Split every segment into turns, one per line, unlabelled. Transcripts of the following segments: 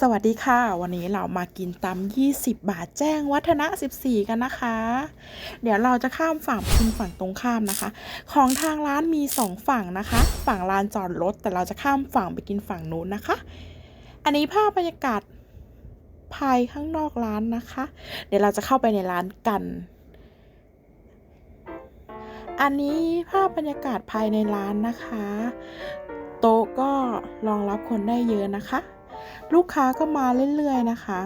สวัสดีค่ะ วันนี้เรามากินตำ20 บาทแจ้งวัฒนะ 14 กันนะคะ เดี๋ยวเราจะข้ามฝั่งไปกินฝั่งตรงข้ามนะคะ ของทางร้านมี 2 ฝั่งนะคะ ฝั่งลานจอดรถ แต่เราจะข้ามฝั่งไปกินฝั่งนู้นนะคะ อันนี้ภาพบรรยากาศภายข้างนอกร้านนะคะ เดี๋ยวเราจะเข้าไปในร้านกัน อันนี้ภาพบรรยากาศภายในร้านนะคะ โต๊ะก็รองรับคนได้เยอะนะคะ ลูกค้าก็มาเรื่อยๆนะคะ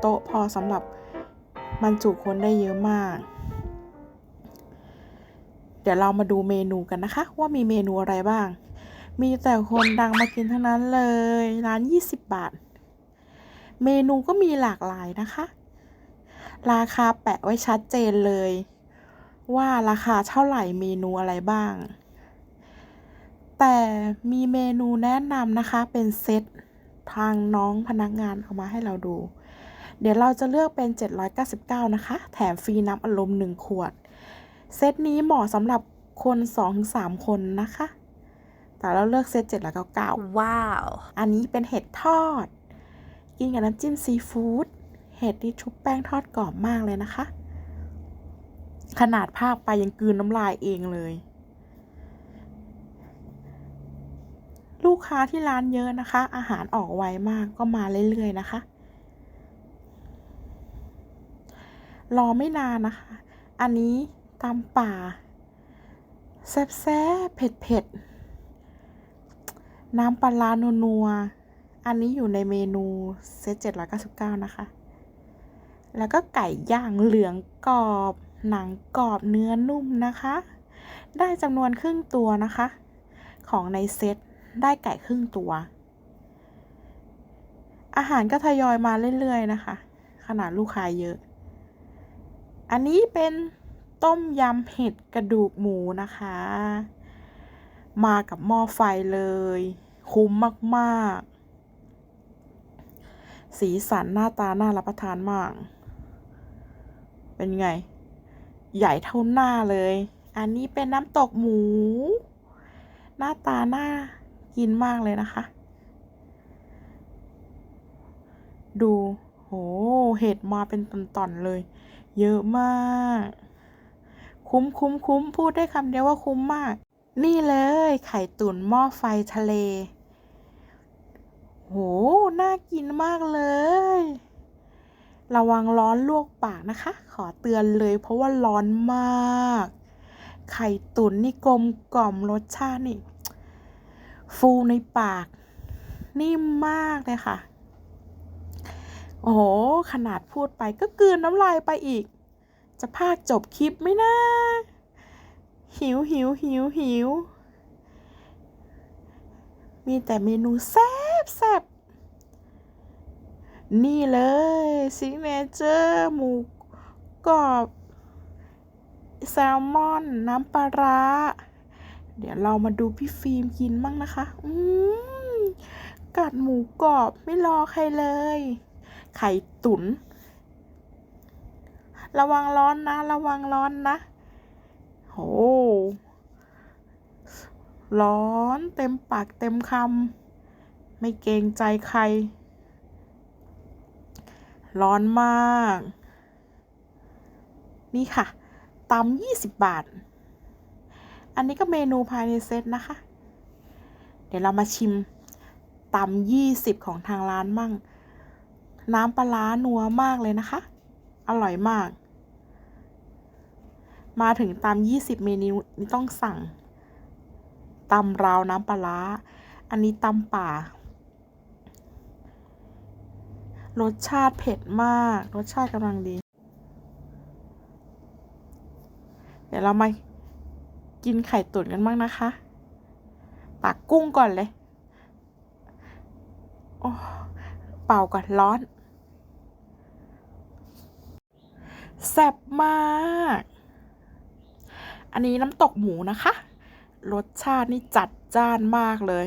โต๊ะพอสำหรับบรรจุคนได้เยอะมาก เดี๋ยวเรามาดูเมนูกันนะคะ ว่ามีเมนูอะไรบ้าง มีแต่คนดังมากินทั้งนั้นเลย ร้าน 20 บาท เมนูก็มีหลากหลายนะคะ ราคาแปะไว้ชัดเจนเลย ว่าราคาเท่าไหร่เมนูอะไรบ้างแต่มีเมนูแนะนำนะคะเป็นเซต ทางน้องพนักงานเอามาให้เราดู เดี๋ยวเราจะเลือกเป็น 799 นะคะ แถมฟรีน้ำอัดลม1ขวด เซตนี้เหมาะสำหรับคน 2-3 คนนะคะ แต่เราเลือกเซต799
ว้าว
อันนี้เป็นเห็ดทอด กินกับน้ำจิ้มซีฟู้ด เห็ดที่ชุบแป้งทอดกรอบมากเลยนะคะ ขนาดภาคไปยังกลืนน้ำลายเองเลย ลูก ค้าที่ร้านเยอะนะคะ อาหารออกไวมากก็มาเรื่อยๆนะคะ รอไม่นานนะคะ อันนี้ตำป่า แซ่บแซ่เผ็ดเผ็ดๆน้ำปลาร้านัวๆ อันนี้อยู่ในเมนูเซต799นะคะ แล้วก็ไก่ย่างเหลืองกรอบ หนังกรอบเนื้อนุ่มนะคะ ได้จำนวนครึ่งตัวนะคะ ของในเซต ได้ไก่ครึ่งตัว อาหารก็ทยอยมาเรื่อยๆนะคะ ขนาดลูกค้าเยอะ อันนี้เป็นต้มยำเห็ดกระดูกหมูนะคะ มากับหม้อไฟเลย คุ้มมากๆ สีสันหน้าตาน่ารับประทานมาก เป็นไง ใหญ่เท่าหน้าเลย อันนี้เป็นน้ำตกหมู หน้าตาน่า กินมากเลยนะคะ ดูโหเห็ดมาเป็นตอนๆเลย เยอะมาก คุ้มคุ้มคุ้มพูดได้คำเดียวว่าคุ้มมาก นี่เลยไข่ตุ๋นหม้อไฟทะเล โห น่ากินมากเลย ระวังร้อนลวกปากนะคะ ขอเตือนเลยเพราะว่าร้อนมาก ไข่ตุ๋นนี่กลมกล่อมรสชาตินี่ ฟูในปาก นิ่มมากเลยค่ะ โอ้โห ขนาดพูดไปก็กลืนน้ำลายไปอีก จะพากจบคลิปไหมนะหิวหิวหิวหิว มีแต่เมนูแซ่บแซ่บนี่เลยซิกเนเจอร์หมูกรอบ แซลมอน น้ำปลาร้า เดี๋ยวเรามาดูพี่ฟิล์มกินมั่งนะคะ อืมกัดหมูกรอบไม่รอใครเลย ไข่ตุน๋น ระวังร้อนนะ ระวังร้อนนะ โห ร้อนเต็มปากเต็มคำ ไม่เกรงใจใคร ร้อนมาก นี่ค่ะตำยี่สิบบาท อันนี้ก็เมนูภายในเซตนะคะ เดี๋ยวเรามาชิมตำยี่สิบของทางร้านมั่ง น้ำปลาร้านัวมากเลยนะคะ อร่อยมาก มาถึงตำยี่สิบเมนูนี้ต้องสั่งตำราวน้ำปลาร้า อันนี้ตำป่า รสชาติเผ็ดมาก รสชาติกำลังดี เดี๋ยวเรามา กินไข่ตุ๋นกันบ้างนะคะตักกุ้งก่อนเลย โอ้ เป่าก่อนร้อน แซ่บมาก อันนี้น้ำตกหมูนะคะ รสชาตินี่จัดจ้านมากเลย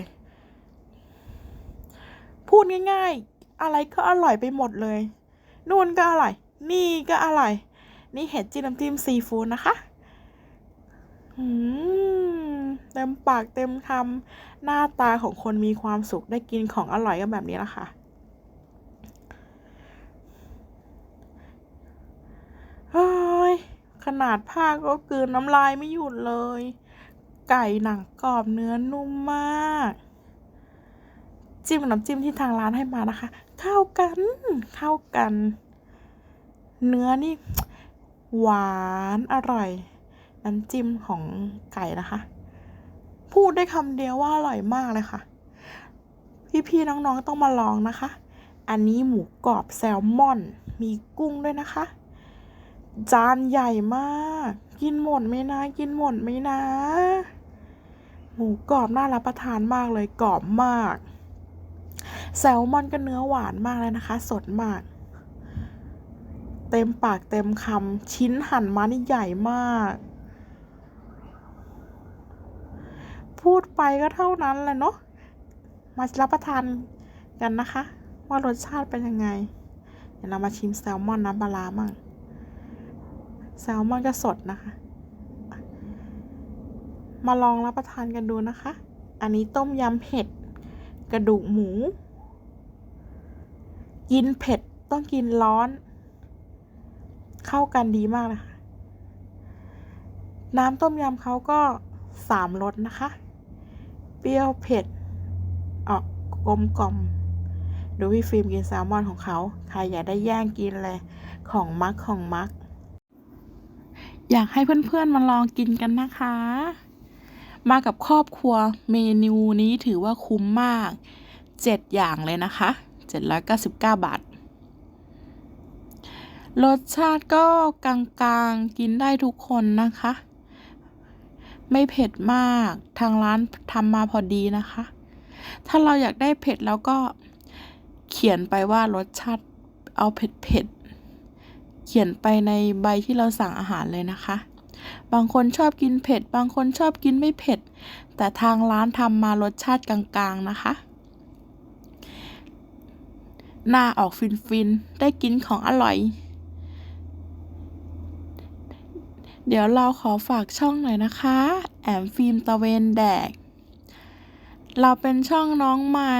พูดง่ายๆ อะไรก็อร่อยไปหมดเลย นู่นก็อร่อย นี่ก็อร่อย นี่เห็ดจิ้มน้ำจิ้มซีฟู้ดนะคะ เต็มปากเต็มคำหน้าตาของคนมีความสุขได้กินของอร่อยก็แบบนี้ละค่ะขนาดผ้าก็เกืนน้ำลายไม่หยุดเลย ไก่หนังกรอบเนื้อนุ่มมาก จิ้มน้ำจิ้มที่ทางร้านให้มานะคะ เข้ากัน เข้ากัน เนื้อนี่ หวานอร่อย น้ำจิ้มของไก่นะคะ พูดได้คำเดียวว่าอร่อยมากเลยค่ะ พี่ๆน้องๆต้องมาลองนะคะ อันนี้หมูกรอบแซลมอน มีกุ้งด้วยนะคะ จานใหญ่มาก กินหมดไหมนะ กินหมดไหมนะ หมูกรอบน่ารับประทานมากเลยกรอบมาก แซลมอนก็เนื้อหวานมากเลยนะคะ สดมากเต็มปากเต็มคำชิ้นหั่นมานี่ใหญ่มาก พูดไปก็เท่านั้นแหละเนาะมารับประทานกันนะคะ ว่ารสชาติเป็นยังไง เดี๋ยวเรามาชิมแซลมอนน้ำปลาร้ามั่งแซลมอนก็สดนะคะ มาลองรับประทานกันดูนะคะ อันนี้ต้มยำเผ็ด กระดูกหมู กินเผ็ดต้องกินร้อน เข้ากันดีมากเลยค่ะน้ำต้มยำเขาก็สามรสนะคะ ปรี้ยวเผ็ดออกกลมกล่อมดูพี่ฟิล์มกินแซลมอนของเขา ใครอยากได้แย่งกินเลย ของมักของมัก อยากให้เพื่อนๆมาลองกินกันนะคะ มากับครอบครัวเมนูนี้ถือว่าคุ้มมาก 7 อย่างเลยนะคะ 799 บาท รสชาติก็กลางๆกินได้ทุกคนนะคะ ไม่เผ็ดมาก ทางร้านทำมาพอดีนะคะ ถ้าเราอยากได้เผ็ดแล้วก็เขียนไปว่ารสชาติเอาเผ็ดเผ็ดๆเขียนไปในใบที่เราสั่งอาหารเลยนะคะ บางคนชอบกินเผ็ด บางคนชอบกินไม่เผ็ด แต่ทางร้านทำมารสชาติกลางๆนะคะ หน้าออกฟินๆ ได้กินของอร่อย เดี๋ยวเราขอฝากช่องหน่อยนะคะ แอมฟิล์มตะเวนแดก เราเป็นช่องน้องใหม่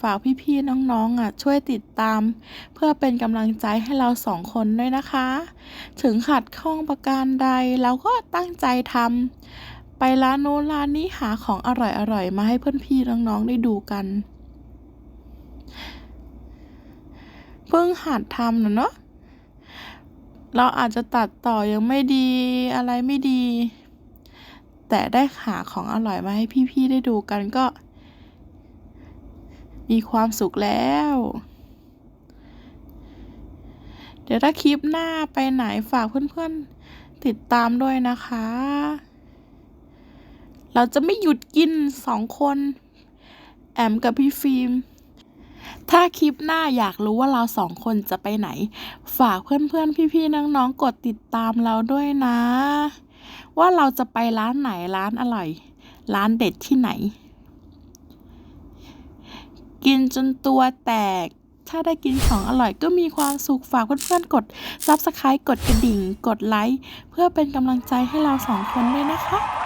ฝากพี่ๆน้องๆอะช่วยติดตาม เพื่อเป็นกำลังใจให้เราสองคนด้วยนะคะ ถึงขัดข้องประการใดเราก็ตั้งใจทำไปร้านโน้นร้านนี้หาของอร่อยๆ มาให้เพื่อนพี่น้องๆได้ดูกัน เพิ่งหัดทำนะเนาะ เราอาจจะตัดต่อยังไม่ดีอะไรไม่ดี แต่ได้หาของอร่อยมาให้พี่ๆได้ดูกันก็ มีความสุขแล้ว เดี๋ยวถ้าคลิปหน้าไปไหนฝากเพื่อนๆติดตามด้วยนะคะ เราจะไม่หยุดกินสองคน แอมกับพี่ฟิล์ม ถ้าคลิปหน้าอยากรู้ว่าเราสองคนจะไปไหน ฝากเพื่อนๆ พี่ๆ น้องๆ กดติดตามเราด้วยนะ ว่าเราจะไปร้านไหนร้านอร่อย ร้านเด็ดที่ไหน กินจนตัวแตก ถ้าได้กินของอร่อยก็มีความสุขฝากเพื่อนๆ กด Subscribe กดกระดิ่ง กดไลค์เพื่อเป็นกำลังใจให้เราสองคนด้วยนะคะ